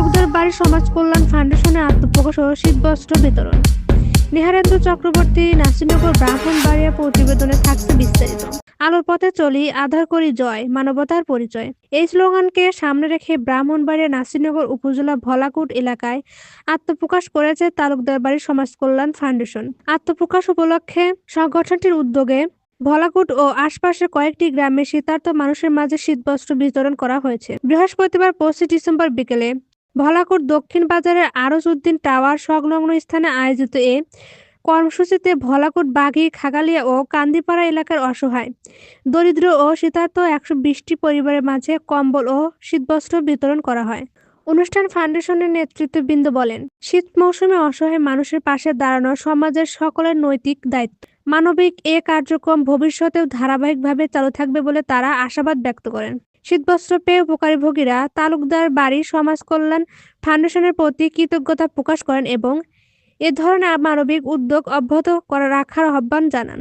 তালুকদার বাড়ি সমাজ কল্যাণ ফাউন্ডেশনে আত্মপ্রকাশ ও শীতবস্ত্র বিতরণ। নিহারেন্দ্র চক্রবর্তী নাসিরনগর ব্রাহ্মণবাড়িয়া প্রতিবেদনে থাকছে বিস্তারিত। আলোর পথে চলি, আধার করি জয়, মানবতার পরিচয়। এই স্লোগানকে সামনে রেখে ব্রাহ্মণবাড়িয়া নাসিনগর উপজেলা ভলাকুট এলাকায় আত্মপ্রকাশ করেছে তালুকদার বাড়ি সমাজ কল্যাণ ফাউন্ডেশন। আত্মপ্রকাশ উপলক্ষে সংগঠনটির উদ্যোগে ভলাকুট ও আশপাশের কয়েকটি গ্রামে শীতার্ত মানুষের মাঝে শীতবস্ত্র বিতরণ করা হয়েছে। বৃহস্পতিবার পঁচিশ ডিসেম্বর বিকেলে ভলাকুট দক্ষিণ বাজারের আরজউদ্দিন টাওয়ার সংলগ্ন স্থানে আয়োজিত এ কর্মসূচিতে ভলাকুট বাঘি খাগালিয়া ও কান্দিপাড়া এলাকার অসহায়, দরিদ্র ও শীতার্ত একশো বিশটি পরিবারের মাঝে কম্বল ও শীতবস্ত্র বিতরণ করা হয়। অনুষ্ঠান ফাউন্ডেশনের নেতৃত্ববৃন্দ বলেন, শীত মৌসুমে অসহায় মানুষের পাশে দাঁড়ানো সমাজের সকলের নৈতিক দায়িত্ব। মানবিক এ কার্যক্রম ভবিষ্যতেও ধারাবাহিকভাবে চালু থাকবে বলে তারা আশাবাদ ব্যক্ত করেন। শীতবস্ত্র পেয়ে উপকারী ভোগীরা তালুকদার বাড়ি সমাজ কল্যাণ ফাউন্ডেশনের প্রতি কৃতজ্ঞতা প্রকাশ করেন এবং এ ধরনের মানবিক উদ্যোগ অব্যাহত করা রাখার আহ্বান জানান।